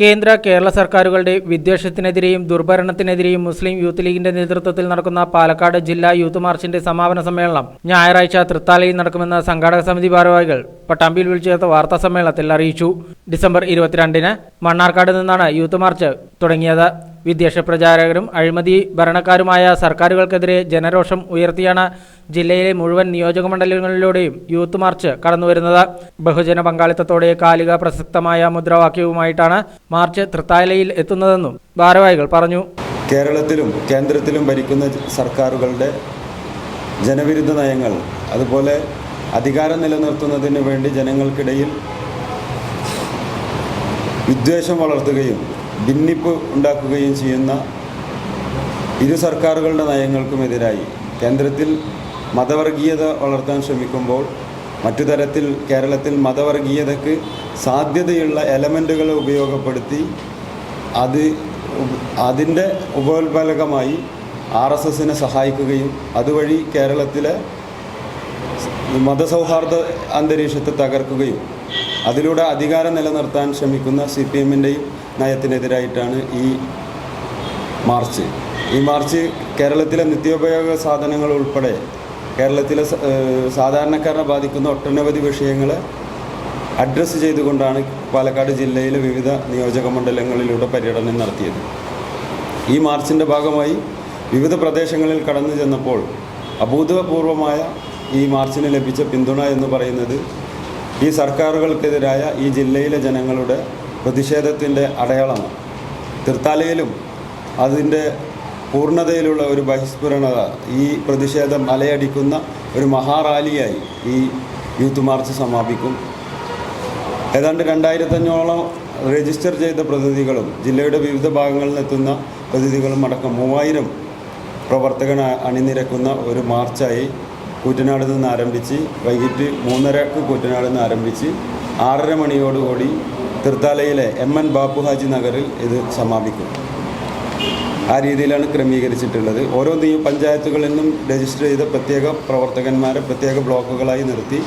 കേന്ദ്ര കേരള സർക്കാരുകളുടെ വിദ്വേഷത്തിനെതിരെയും ദുർഭരണത്തിനെതിരെയും മുസ്ലിം യൂത്ത് ലീഗിന്റെ നേതൃത്വത്തിൽ നടക്കുന്ന പാലക്കാട് ജില്ലാ യൂത്ത് മാർച്ചിന്റെ സമാപന സമ്മേളനം ഞായറാഴ്ച തൃത്താലയിൽ നടക്കുമെന്ന് സംഘാടക സമിതി ഭാരവാഹികൾ പട്ടാമ്പിയിൽ വിളിച്ചു ചേർത്ത വാർത്താ സമ്മേളനത്തിൽ അറിയിച്ചു. ഡിസംബർ ഇരുപത്തിരണ്ടിന് മണ്ണാർക്കാട് നിന്നാണ് യൂത്ത് മാർച്ച് തുടങ്ങിയത്. വിദ്വേഷ പ്രചാരകരും അഴിമതി ഭരണക്കാരുമായ സർക്കാരുകൾക്കെതിരെ ജനരോഷം ഉയർത്തിയാണ് ജില്ലയിലെ മുഴുവൻ നിയോജക മണ്ഡലങ്ങളിലൂടെയും യൂത്ത് മാർച്ച് കടന്നുവരുന്നത്. ബഹുജന പങ്കാളിത്തത്തോടെ കാലിക പ്രസക്തമായ മുദ്രാവാക്യവുമായിട്ടാണ് മാർച്ച് തൃത്താലയിൽ എത്തുന്നതെന്നും ഭാരവാഹികൾ പറഞ്ഞു. കേരളത്തിലും കേന്ദ്രത്തിലും ഭരിക്കുന്ന സർക്കാരുകളുടെ ജനവിരുദ്ധ നയങ്ങൾ അതുപോലെ അധികാരം നിലനിർത്തുന്നതിന് വേണ്ടി ജനങ്ങൾക്കിടയിൽ വിദ്വേഷം വളർത്തുകയും ഭിന്നിപ്പ് ഉണ്ടാക്കുകയും ചെയ്യുന്ന ഇരു സർക്കാരുകളുടെ നയങ്ങൾക്കുമെതിരായി കേന്ദ്രത്തിൽ മതവർഗീയത വളർത്താൻ ശ്രമിക്കുമ്പോൾ മറ്റു തരത്തിൽ കേരളത്തിൽ മതവർഗീയതയ്ക്ക് സാധ്യതയുള്ള എലമെന്റുകളെ ഉപയോഗപ്പെടുത്തി അത് അതിന്റെ ഉപോത്ബലകമായി ആർ എസ് എസിനെ സഹായിക്കുകയും അതുവഴി കേരളത്തിലെ മതസൗഹാർദ്ദ അന്തരീക്ഷത്തെ തകർക്കുകയും അതിലൂടെ അധികാരം നിലനിർത്താൻ ശ്രമിക്കുന്ന സി പി എമ്മിന്റെയും നയത്തിനെതിരായിട്ടാണ് ഈ മാർച്ച്. ഈ മാർച്ച് കേരളത്തിലെ നിത്യോപയോഗ സാധനങ്ങൾ ഉൾപ്പെടെ കേരളത്തിലെ സാധാരണക്കാരനെ ബാധിക്കുന്ന ഒട്ടനവധി വിഷയങ്ങളെ അഡ്രസ്സ് ചെയ്തുകൊണ്ടാണ് പാലക്കാട് ജില്ലയിലെ വിവിധ നിയോജക മണ്ഡലങ്ങളിലൂടെ പര്യടനം നടത്തിയത്. ഈ മാർച്ചിന്റെ ഭാഗമായി വിവിധ പ്രദേശങ്ങളിൽ കടന്നു ചെന്നപ്പോൾ അഭൂതപൂർവമായ ഈ മാർച്ചിന് ലഭിച്ച പിന്തുണ എന്ന് പറയുന്നത് ഈ സർക്കാരുകൾക്കെതിരായ ഈ ജില്ലയിലെ ജനങ്ങളുടെ പ്രതിഷേധത്തിന്റെ അടയാളമാണ് തൃത്താലയിലും അതിന്റെ പൂർണതയിലുള്ള ഒരു ബഹിസ്ഫുരണത ഈ പ്രതിഷേധം അലയടിക്കുന്ന ഒരു മഹാറാലിയായി ഈ യൂത്ത് മാർച്ച് സമാപിക്കും. ഏതാണ്ട് രണ്ടായിരത്തഞ്ഞോളം രജിസ്റ്റർ ചെയ്ത പ്രതിനിധികളും ജില്ലയുടെ വിവിധ ഭാഗങ്ങളിൽ നിന്നെത്തുന്ന പ്രതിനിധികളും അടക്കം മൂവായിരം പ്രവർത്തകൻ അണിനിരക്കുന്ന ഒരു മാർച്ചായി കൂറ്റനാട് നിന്ന് ആരംഭിച്ച് വൈകിട്ട് മൂന്നരക്ക് കൂറ്റനാട് നിന്ന് ആരംഭിച്ച് ആറര മണിയോടുകൂടി തൃത്താലയിലെ എം എൻ ബാപ്പുഹാജി നഗറിൽ ഇത് സമാപിക്കും. ആ രീതിയിലാണ് ക്രമീകരിച്ചിട്ടുള്ളത്. ഓരോ പഞ്ചായത്തുകളിൽ നിന്നും രജിസ്റ്റർ ചെയ്ത പ്രത്യേക പ്രവർത്തകന്മാരെ പ്രത്യേക ബ്ലോക്കുകളായി നിർത്തി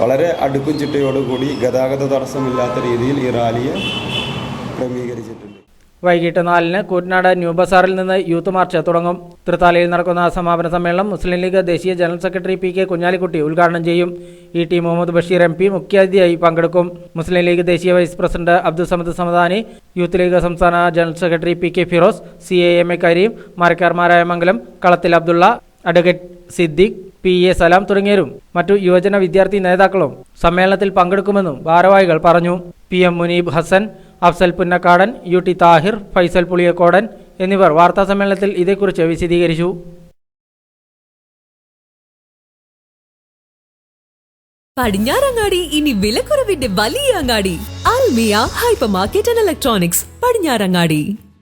വളരെ അടുക്കും ചിട്ടയോടുകൂടി ഗതാഗത തടസ്സമില്ലാത്ത രീതിയിൽ ഈ റാലിയെ ക്രമീകരിച്ചിട്ടുണ്ട്. വൈകിട്ട് നാലിന് കൂറ്റനാട് ന്യൂ ബസാറിൽ നിന്ന് യൂത്ത് മാർച്ച് തുടങ്ങും. തൃത്താലയിൽ നടക്കുന്ന സമാപന സമ്മേളനം മുസ്ലിം ലീഗ് ദേശീയ general secretary P K Kunhalikutty ഉദ്ഘാടനം ചെയ്യും. E T Muhammad Basheer M P മുഖ്യാതിഥിയായി പങ്കെടുക്കും. മുസ്ലിം ലീഗ് ദേശീയ vice president Abdul Samad Samadani youth League സംസ്ഥാന general secretary P K Firos C A M A Kareem മരക്കാർമാരായ Mangalam Kalathil Abdulla advocate Siddique P A Salam തുടങ്ങിയവരും മറ്റു യുവജന വിദ്യാർത്ഥി നേതാക്കളും സമ്മേളനത്തിൽ പങ്കെടുക്കുമെന്നും ഭാരവാഹികൾ പറഞ്ഞു. P M Muneeb Hasan Afsal Punnakkadan U T Thahir Faisal Puliyakkodan എന്നിവർ വാർത്താസമ്മേളനത്തിൽ ഇതേക്കുറിച്ച് വിശദീകരിച്ചു. പടിഞ്ഞാറങ്ങാടി ഇനി വിലക്കുറവിന്റെ വലിയ അങ്ങാടി Almiya hypermarket and electronics Padinjarangadi.